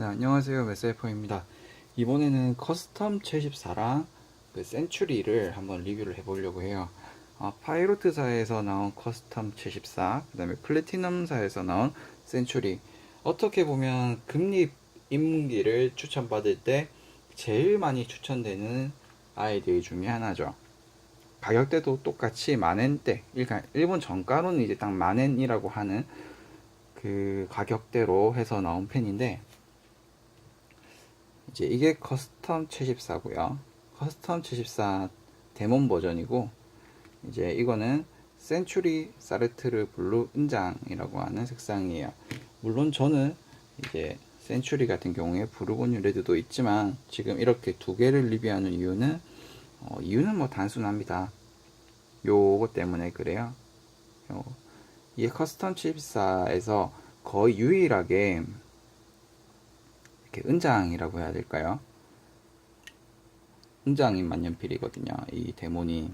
네, 안녕하세요. 메세이퍼입니다. 이번에는 커스텀 74랑 그 센츄리를 한번 리뷰를 해보려고 해요. 어, 파이로트사에서 나온 커스텀 74, 그 다음에 플래티넘사에서 나온 센츄리. 어떻게 보면 금립 입문기를 추천받을 때 제일 많이 추천되는 아이들 중에 하나죠. 가격대도 똑같이 만엔대, 일본 정가로는 이제 딱 만엔이라고 하는 그 가격대로 해서 나온 펜인데, 이제 이게 커스텀 74고요. 커스텀 74 데몬 버전이고 이제 이거는 센츄리 사르트르 블루 은장이라고 하는 색상이에요. 물론 저는 이제 센츄리 같은 경우에 부르고뉴 레드도 있지만 지금 이렇게 두 개를 리뷰하는 이유는 어, 이유는 뭐 단순합니다. 요거 때문에 그래요. 요, 이게 커스텀 74에서 거의 유일하게 이렇게 은장이라고 해야 될까요? 은장인 만년필이거든요. 이 데몬이.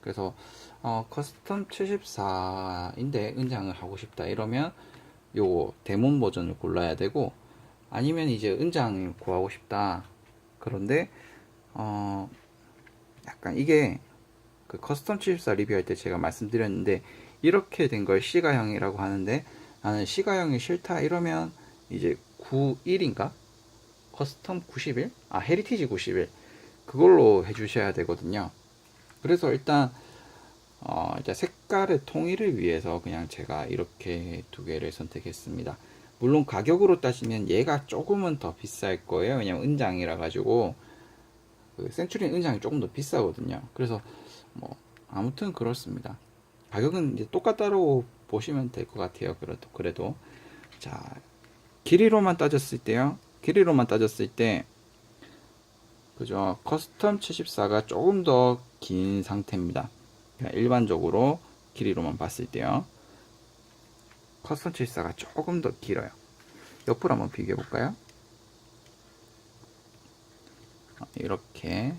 그래서 어, 커스텀 74인데 은장을 하고 싶다 이러면 요 데몬 버전을 골라야 되고 아니면 이제 은장을 구하고 싶다. 그런데 어 약간 이게 그 커스텀 74 리뷰할 때 제가 말씀드렸는데 이렇게 된 걸 시가형이라고 하는데 나는 시가형이 싫다 이러면 이제 91인가? 커스텀 91? 아, 헤리티지 91. 그걸로 해주셔야 되거든요. 그래서 일단, 어, 이제 색깔의 통일을 위해서 그냥 제가 이렇게 두 개를 선택했습니다. 물론 가격으로 따지면 얘가 조금은 더 비쌀 거예요. 왜냐면 은장이라 가지고, 그 센츄리 은장이 조금 더 비싸거든요. 그래서, 뭐, 아무튼 그렇습니다. 가격은 이제 똑같다고 보시면 될 것 같아요. 그래도, 그래도. 자, 길이로만 따졌을 때요. 길이로만 따졌을 때 그죠? 커스텀 74가 조금 더 긴 상태입니다. 그냥 일반적으로 길이로만 봤을 때요. 커스텀 74가 조금 더 길어요. 옆으로 한번 비교해 볼까요? 어, 이렇게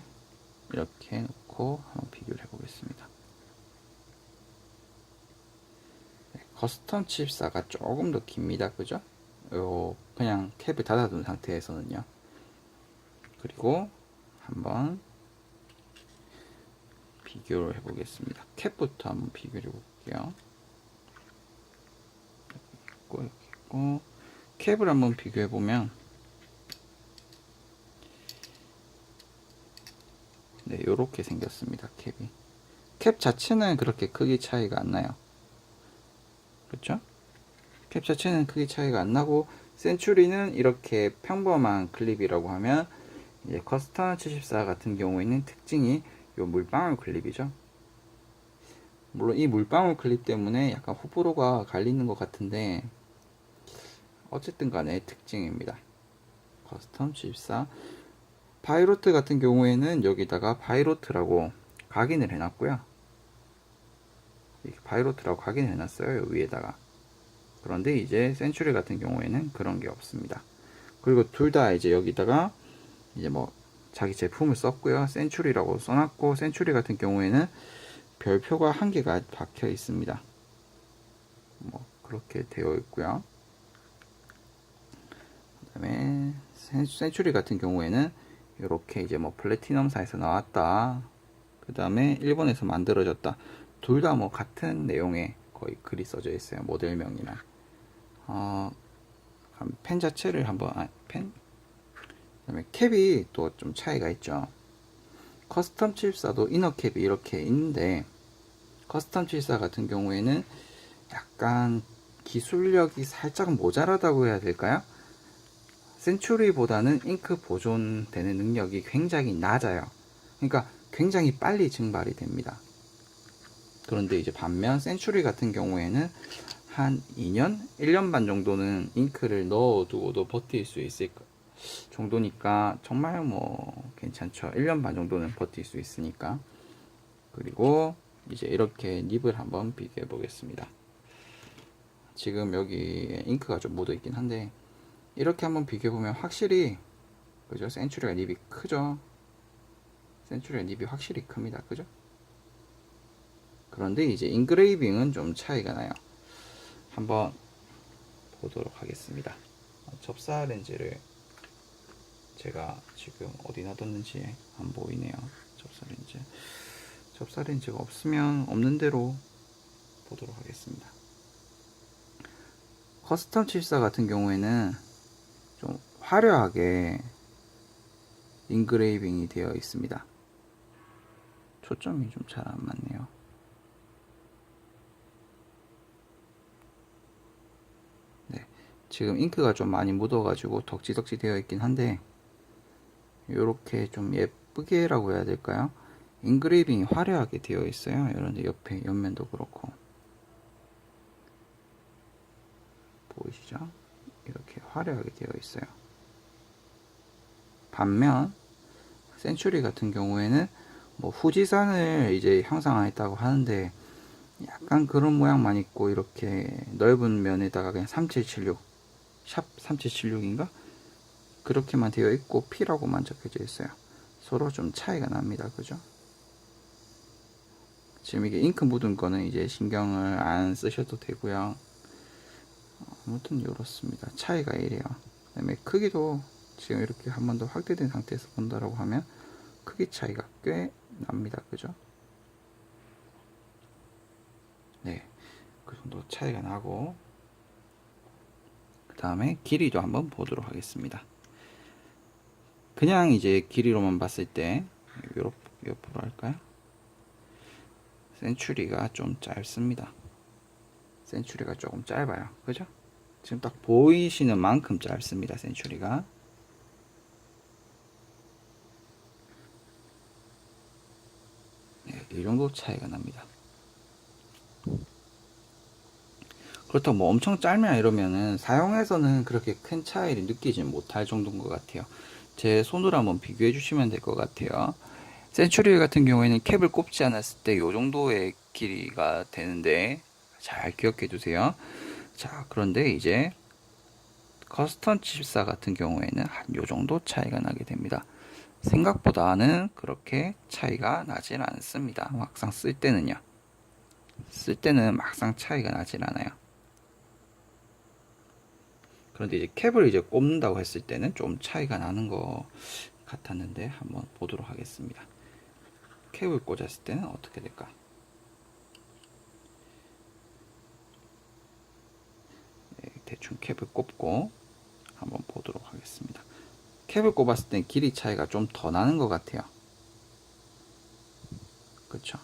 이렇게 놓고 한번 비교를 해 보겠습니다. 네, 커스텀 74가 조금 더 깁니다. 그죠? 요 그냥 캡을 닫아둔 상태에서는요. 그리고 한번 비교를 해보겠습니다. 캡부터 한번 비교를 해볼게요. 있고 여기 있고 캡을 한번 비교해 보면 네 이렇게 생겼습니다. 캡이 캡 자체는 그렇게 크기 차이가 안 나요. 그렇죠? 캡 자체는 크기 차이가 안 나고 센츄리는 이렇게 평범한 클립이라고 하면 이제 커스텀 74 같은 경우에는 특징이 요 물방울 클립이죠. 물론 이 물방울 클립 때문에 약간 호불호가 갈리는 것 같은데 어쨌든 간에 특징입니다. 커스텀 74 바이로트 같은 경우에는 여기다가 바이로트라고 각인을 해놨고요. 이렇게 바이로트라고 각인을 해놨어요. 위에다가. 그런데 이제 센츄리 같은 경우에는 그런 게 없습니다. 그리고 둘 다 이제 여기다가 이제 뭐 자기 제품을 썼고요. 센츄리라고 써놨고 센츄리 같은 경우에는 별표가 한 개가 박혀 있습니다. 뭐 그렇게 되어 있고요. 그다음에 센- 센츄리 같은 경우에는 이렇게 이제 뭐 플래티넘사에서 나왔다. 그다음에 일본에서 만들어졌다. 둘 다 뭐 같은 내용의 거의 글이 써져 있어요. 모델명이나. 어, 펜 자체를 한번 아, 펜 그다음에 캡이 또 좀 차이가 있죠. 커스텀 74도 이너 캡이 이렇게 있는데 커스텀 74 같은 경우에는 약간 기술력이 살짝 모자라다고 해야 될까요? 센츄리보다는 잉크 보존되는 능력이 굉장히 낮아요. 그러니까 굉장히 빨리 증발이 됩니다. 그런데 이제 반면 센츄리 같은 경우에는 한 2년, 1년 반 정도는 잉크를 넣어두고도 버틸 수 있을 정도니까 정말 뭐 괜찮죠. 1년 반 정도는 버틸 수 있으니까. 그리고 이제 이렇게 닙을 한번 비교해 보겠습니다. 지금 여기 잉크가 좀 묻어 있긴 한데 이렇게 한번 비교해 보면 확실히 그죠? 센츄리가 닙이 크죠. 센츄리가 닙이 확실히 큽니다. 그죠? 그런데 이제 인그레이빙은 좀 차이가 나요. 한번 보도록 하겠습니다. 접사 렌즈를 제가 지금 어디 놔뒀는지 안 보이네요. 접사 렌즈. 접사 렌즈가 없으면 없는 대로 보도록 하겠습니다. 커스텀 74 같은 경우에는 좀 화려하게 인그레이빙이 되어 있습니다. 초점이 좀 잘 안 맞네요. 네, 지금 잉크가 좀 많이 묻어가지고 덕지덕지 되어 있긴 한데 이렇게 좀 예쁘게라고 해야 될까요? 인그레이빙이 화려하게 되어 있어요. 이런데 옆에 옆면도 그렇고 보이시죠? 이렇게 화려하게 되어 있어요. 반면 센츄리 같은 경우에는 뭐 후지산을 이제 형상화했다고 하는데 약간 그런 모양만 있고 이렇게 넓은 면에다가 그냥 3776 샵 3776인가 그렇게만 되어 있고 P라고만 적혀져 있어요. 서로 좀 차이가 납니다. 그죠? 지금 이게 잉크 묻은 거는 이제 신경을 안 쓰셔도 되고요. 아무튼 이렇습니다. 차이가 이래요. 그다음에 크기도 지금 이렇게 한 번 더 확대된 상태에서 본다라고 하면 크기 차이가 꽤 납니다. 그죠? 네. 그 정도 차이가 나고 그 다음에 길이도 한번 보도록 하겠습니다. 그냥 이제 길이로만 봤을 때 옆, 옆으로 할까요? 센츄리가 좀 짧습니다. 센츄리가 조금 짧아요. 그죠? 지금 딱 보이시는 만큼 짧습니다. 센츄리가. 네, 이 정도 차이가 납니다. 그렇다고 뭐 엄청 짧냐 이러면은 사용해서는 그렇게 큰 차이를 느끼지 못할 정도인 것 같아요. 제 손으로 한번 비교해 주시면 될 것 같아요. 센츄리 같은 경우에는 캡을 꼽지 않았을 때 이 정도의 길이가 되는데 잘 기억해 두세요. 자, 그런데 이제 커스텀 74 같은 경우에는 한요 정도 차이가 나게 됩니다. 생각보다는 그렇게 차이가 나질 않습니다. 막상 쓸 때는요. 쓸 때는 막상 차이가 나질 않아요. 그런데 이제 캡을 이제 꼽는다고 했을 때는 좀 차이가 나는 것 같았는데 한번 보도록 하겠습니다. 캡을 꽂았을 때는 어떻게 될까? 네, 대충 캡을 꼽고 한번 보도록 하겠습니다. 캡을 꼽았을 땐 길이 차이가 좀 더 나는 것 같아요. 그쵸?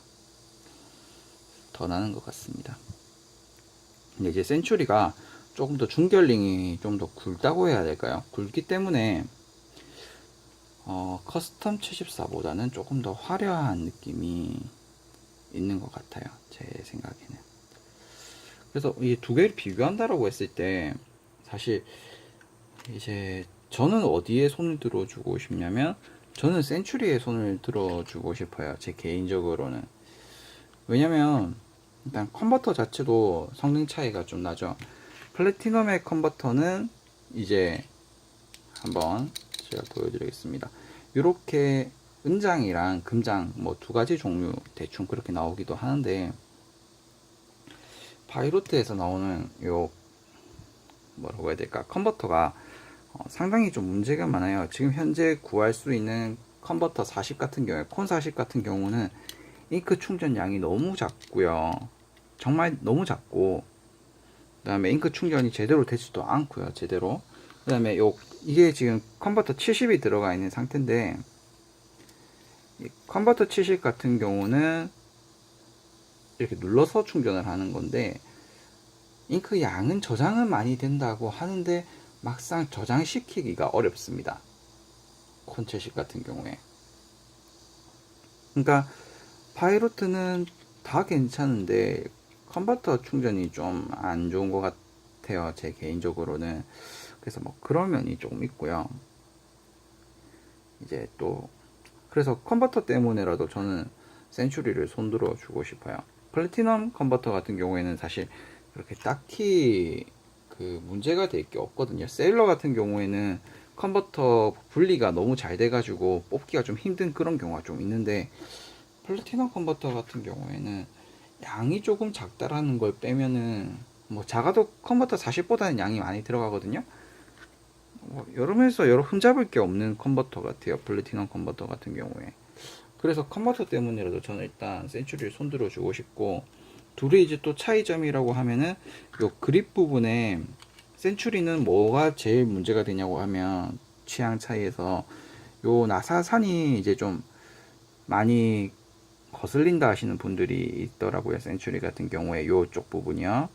더 나는 것 같습니다. 이제 센츄리가 조금 더 중결링이 좀 더 굵다고 해야 될까요? 굵기 때문에 어, 커스텀 74보다는 조금 더 화려한 느낌이 있는 것 같아요. 제 생각에는. 그래서 이 두 개를 비교한다라고 했을 때 사실 이제 저는 어디에 손을 들어주고 싶냐면 저는 센츄리에 손을 들어주고 싶어요. 제 개인적으로는. 왜냐면 일단 컨버터 자체도 성능 차이가 좀 나죠. 플래티넘의 컨버터는 이제 한번 제가 보여드리겠습니다. 이렇게 은장이랑 금장 뭐 두 가지 종류 대충 그렇게 나오기도 하는데 바이로트에서 나오는 요 뭐라고 해야 될까 컨버터가 어, 상당히 좀 문제가 많아요. 지금 현재 구할 수 있는 컨버터 40 같은 경우에 콘 40 같은 경우는 잉크 충전량이 너무 작고요. 정말 너무 작고 그 다음에 잉크 충전이 제대로 되지도 않고요. 제대로 그 다음에 요 이게 지금 컨버터 70이 들어가 있는 상태인데 이 컨버터 70 같은 경우는 이렇게 눌러서 충전을 하는 건데 잉크 양은 저장은 많이 된다고 하는데 막상 저장시키기가 어렵습니다. 콘체식 같은 경우에. 그러니까 파이로트는 다 괜찮은데 컨버터 충전이 좀 안 좋은 것 같아요. 제 개인적으로는. 그래서 뭐 그런 면이 조금 있고요. 이제 또 그래서 컨버터 때문에라도 저는 센츄리를 손들어 주고 싶어요. 플래티넘 컨버터 같은 경우에는 사실 그렇게 딱히 그 문제가 될 게 없거든요. 세일러 같은 경우에는 컨버터 분리가 너무 잘 돼가지고 뽑기가 좀 힘든 그런 경우가 좀 있는데 플래티넘 컨버터 같은 경우에는 양이 조금 작다라는 걸 빼면은 뭐 작아도 컨버터 40보다는 양이 많이 들어가거든요. 뭐 여름에서 여러 흠잡을 게 없는 컨버터 같아요. 플래티넘 컨버터 같은 경우에. 그래서 컨버터 때문이라도 저는 일단 센츄리를 손들어 주고 싶고 둘이 이제 또 차이점이라고 하면은 요 그립 부분에 센츄리는 뭐가 제일 문제가 되냐고 하면 취향 차이에서 요 나사산이 이제 좀 많이 거슬린다 하시는 분들이 있더라고요. 센츄리 같은 경우에 요쪽 부분이요.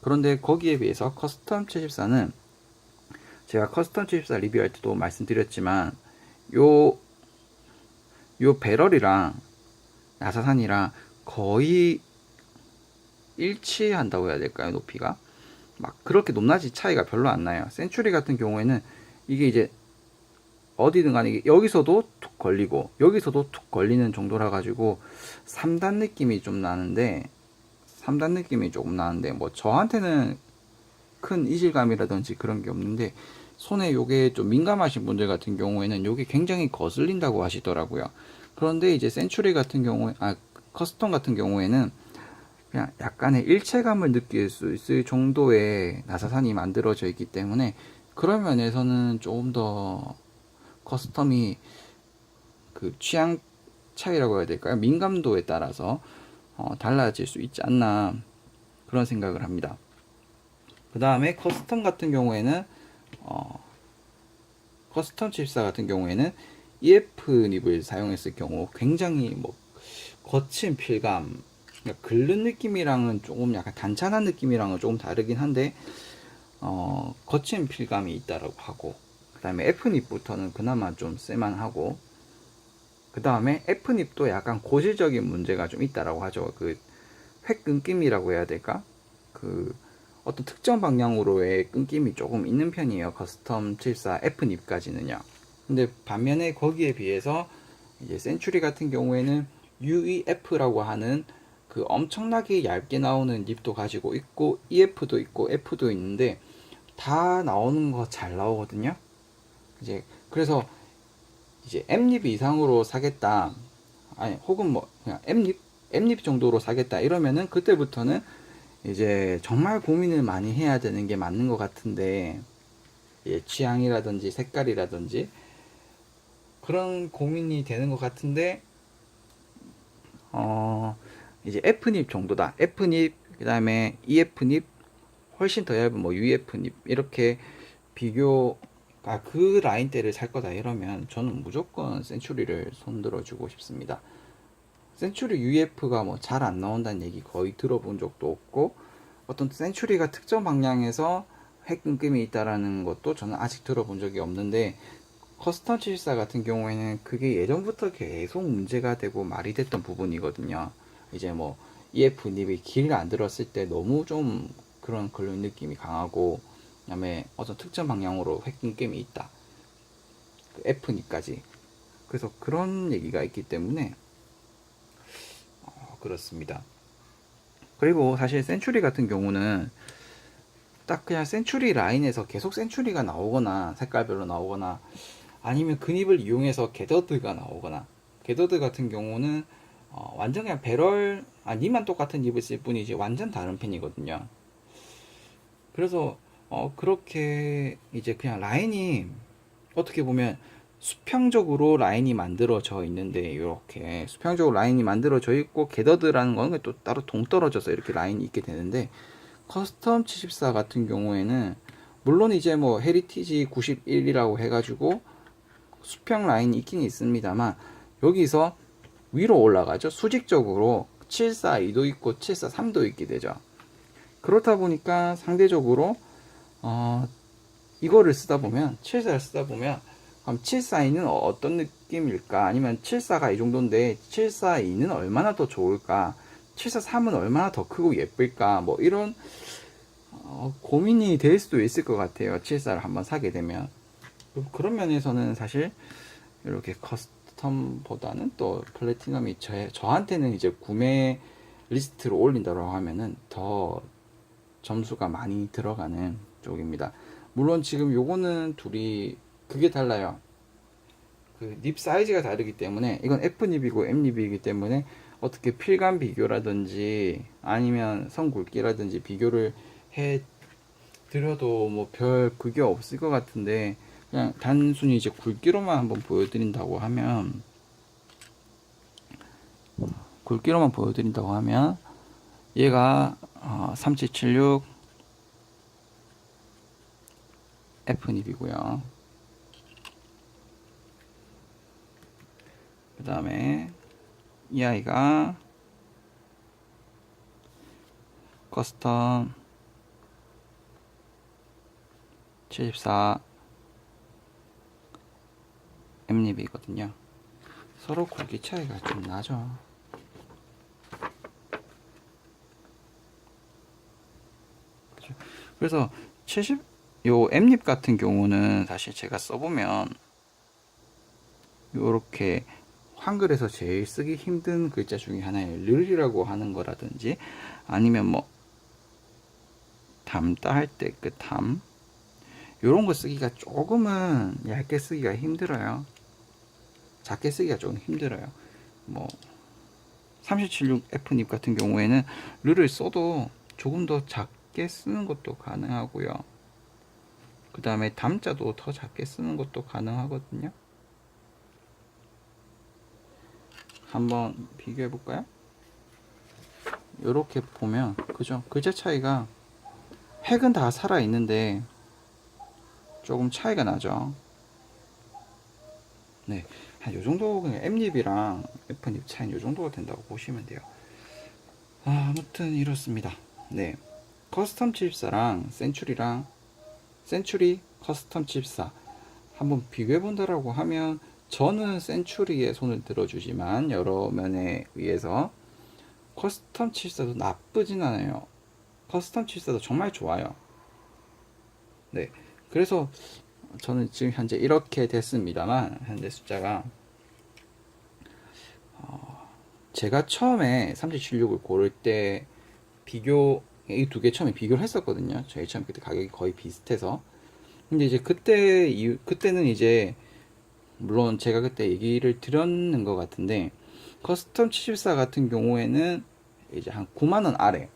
그런데 거기에 비해서 커스텀 74는 제가 커스텀 74 리뷰할 때도 말씀드렸지만 요, 요 배럴이랑 나사산이랑 거의 일치한다고 해야 될까요? 높이가? 막 그렇게 높낮이 차이가 별로 안 나요. 센츄리 같은 경우에는 이게 이제 어디든 간에 여기서도 툭 걸리고 여기서도 툭 걸리는 정도라 가지고 3단 느낌이 좀 나는데 3단 느낌이 조금 나는데 뭐 저한테는 큰 이질감이라든지 그런 게 없는데 손에 요게 좀 민감하신 분들 같은 경우에는 요게 굉장히 거슬린다고 하시더라고요. 그런데 이제 센츄리 같은 경우에 아 커스텀 같은 경우에는 그냥 약간의 일체감을 느낄 수 있을 정도의 나사산이 만들어져 있기 때문에 그런 면에서는 조금 더 커스텀이 그 취향 차이라고 해야 될까요? 민감도에 따라서 어, 달라질 수 있지 않나 그런 생각을 합니다. 그 다음에 커스텀 같은 경우에는 어, 커스텀 칩사 같은 경우에는 EF 닙을 사용했을 경우 굉장히 뭐 거친 필감, 그러니까 긁는 느낌이랑은 조금 약간 단짠한 느낌이랑은 조금 다르긴 한데 어, 거친 필감이 있다라고 하고 그 다음에 F닙부터는 그나마 좀 쓸만하고 그 다음에 F닙도 약간 고질적인 문제가 좀 있다라고 하죠. 그 획 끊김이라고 해야 될까? 그 어떤 특정 방향으로의 끊김이 조금 있는 편이에요. 커스텀 74 F닙까지는요. 근데 반면에 거기에 비해서 이제 센츄리 같은 경우에는 UEF라고 하는 그 엄청나게 얇게 나오는 닙도 가지고 있고 EF도 있고 F도 있는데 다 나오는 거 잘 나오거든요. 이제 그래서 이제 M립 이상으로 사겠다. 아니 혹은 뭐 그냥 M립 M립 정도로 사겠다 이러면은 그때부터는 이제 정말 고민을 많이 해야 되는 게 맞는 것 같은데 예, 취향이라든지 색깔이라든지 그런 고민이 되는 것 같은데 어 이제 F닙 정도다. F닙 그다음에 EF닙 훨씬 더 얇은 뭐 UF닙 이렇게 비교 아, 그 라인대를 살 거다 이러면 저는 무조건 센츄리를 손들어 주고 싶습니다. 센츄리 UF가 뭐 잘 안 나온다는 얘기 거의 들어본 적도 없고 어떤 센츄리가 특정 방향에서 획 끊김이 있다라는 것도 저는 아직 들어본 적이 없는데 커스텀 74 같은 경우에는 그게 예전부터 계속 문제가 되고 말이 됐던 부분이거든요. 이제 뭐 EF 닙이 길게 안 들었을 때 너무 좀 그런 글른 느낌이 강하고 그다음에 어떤 특정 방향으로 획 끊김이 있다. 그 F니까지. 그래서 그런 얘기가 있기 때문에 어, 그렇습니다. 그리고 사실 센츄리 같은 경우는 딱 그냥 센츄리 라인에서 계속 센츄리가 나오거나 색깔별로 나오거나 아니면 그 닙을 이용해서 게더드가 나오거나 게더드 같은 경우는 어, 완전 그냥 배럴 아 니만 똑같은 닙을 쓸 뿐이지 완전 다른 펜이거든요. 그래서 어, 그렇게 이제 그냥 라인이 어떻게 보면 수평적으로 라인이 만들어져 있는데 이렇게 수평적으로 라인이 만들어져 있고 게더드라는 거는 또 따로 동떨어져서 이렇게 라인이 있게 되는데 커스텀 74 같은 경우에는 물론 이제 뭐 헤리티지 91이라고 해가지고 수평 라인이 있긴 있습니다만 여기서 위로 올라가죠. 수직적으로 742도 있고 743도 있게 되죠. 그렇다 보니까 상대적으로 어, 이거를 쓰다 보면 74를 쓰다 보면 그럼 742는 어떤 느낌일까? 아니면 74가 이 정도인데 742는 얼마나 더 좋을까? 743은 얼마나 더 크고 예쁠까? 뭐 이런 어, 고민이 될 수도 있을 것 같아요. 74를 한번 사게 되면 그런 면에서는 사실 이렇게 커스텀보다는 또 플래티넘이 저, 저한테는 이제 구매 리스트로 올린다고 하면은 더 점수가 많이 들어가는 쪽입니다. 물론 지금 요거는 둘이 그게 달라요. 그 닙 사이즈가 다르기 때문에 이건 F닙이고 M닙이기 때문에 어떻게 필감 비교라든지 아니면 선 굵기라든지 비교를 해 드려도 뭐 별 그게 없을 것 같은데 그냥 단순히 이제 굵기로만 한번 보여드린다고 하면 굵기로만 보여드린다고 하면 얘가 어, 3776 F닙이고요. 그 다음에 이 아이가 커스텀 74 M립이거든요. 서로 굵기 차이가 좀 나죠. 그래서 70, 요 M립 같은 경우는 사실 제가 써보면 요렇게 한글에서 제일 쓰기 힘든 글자 중에 하나예요. 르이라고 하는 거라든지 아니면 뭐 담다 할때 그 담. 요런 거 쓰기가 조금은 얇게 쓰기가 힘들어요. 작게 쓰기가 조금 힘들어요. 뭐 3776F닙 같은 경우에는 르를 써도 조금 더 작게 쓰는 것도 가능하고요. 그 다음에 담자도 더 작게 쓰는 것도 가능하거든요. 한번 비교해 볼까요? 이렇게 보면 그죠? 글자 차이가 핵은 다 살아 있는데 조금 차이가 나죠. 네, 한 요 정도 그냥 M립이랑 F립 차이는 요 정도가 된다고 보시면 돼요. 아, 아무튼 이렇습니다. 네, 커스텀 74랑 센츄리랑 센츄리 커스텀 74 한번 비교해 본다라고 하면 저는 센츄리에 손을 들어주지만 여러 면에 의해서 커스텀 74도 나쁘진 않아요. 커스텀 74도 정말 좋아요. 네. 그래서 저는 지금 현재 이렇게 됐습니다만 현재 숫자가 어, 제가 처음에 3776을 고를 때 비교 이 두 개 처음에 비교를 했었거든요. 저희 처음 그때 가격이 거의 비슷해서 근데 이제 그때 이후 그때는 이제 물론 제가 그때 얘기를 드렸는 것 같은데 커스텀 74 같은 경우에는 이제 한 9만 원 아래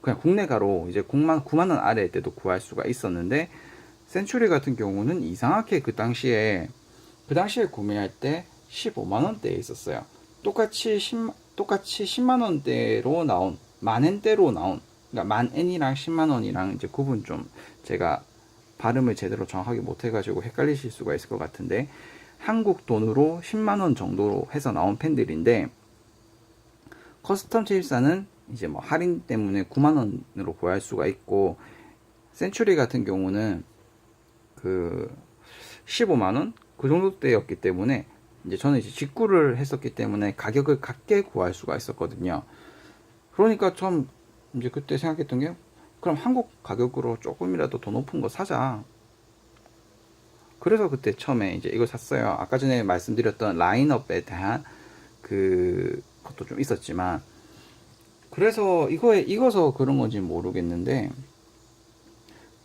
그냥 국내 가로 이제 9만 9만 원 아래 때도 구할 수가 있었는데 센츄리 같은 경우는 이상하게 그 당시에 그 당시에 구매할 때 15만 원대에 있었어요. 똑같이 10 똑같이 10만 원대로 나온 만엔대로 나온 그러니까 만 엔이랑 10만 원이랑 이제 구분 좀 제가 발음을 제대로 정확하게 못 해가지고 헷갈리실 수가 있을 것 같은데 한국 돈으로 10만 원 정도로 해서 나온 펜들인데 커스텀 74는 이제 뭐 할인 때문에 9만 원으로 구할 수가 있고 센츄리 같은 경우는 그 15만 원 그 정도 때였기 때문에 이제 저는 이제 직구를 했었기 때문에 가격을 같게 구할 수가 있었거든요. 그러니까 좀 이제 그때 생각했던 게 그럼 한국 가격으로 조금이라도 더 높은 거 사자. 그래서 그때 처음에 이제 이걸 샀어요. 아까 전에 말씀드렸던 라인업에 대한 그 것도 좀 있었지만 그래서 이거에 익어서 그런 건지 모르겠는데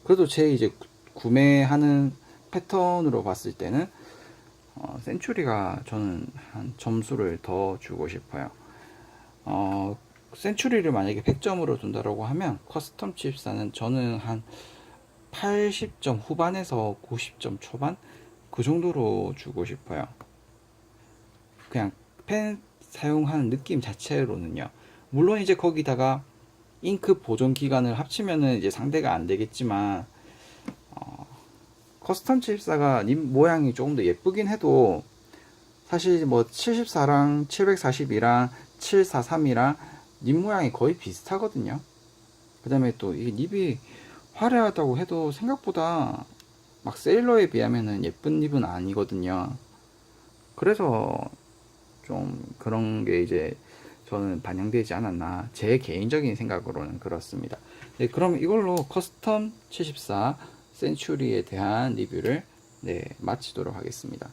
그래도 제 이제 구매하는 패턴으로 봤을 때는 어, 센츄리가 저는 한 점수를 더 주고 싶어요. 어, 센츄리를 만약에 100점으로 둔다라고 하면 커스텀 칩사는 저는 한 80점 후반에서 90점 초반 그 정도로 주고 싶어요. 그냥 펜 사용하는 느낌 자체로는요. 물론 이제 거기다가 잉크 보존 기간을 합치면은 이제 상대가 안 되겠지만 어, 커스텀 칩사가 님 모양이 조금 더 예쁘긴 해도 사실 뭐 74랑 742랑 743이랑 님 모양이 거의 비슷하거든요. 그 다음에 또이 닙이 화려하다고 해도 생각보다 막 세일러에 비하면은 예쁜 닙은 아니거든요. 그래서 좀 그런 게 이제 저는 반영되지 않았나 제 개인적인 생각으로는 그렇습니다. 네, 그럼 이걸로 커스텀 74 센츄리에 대한 리뷰를 네, 마치도록 하겠습니다.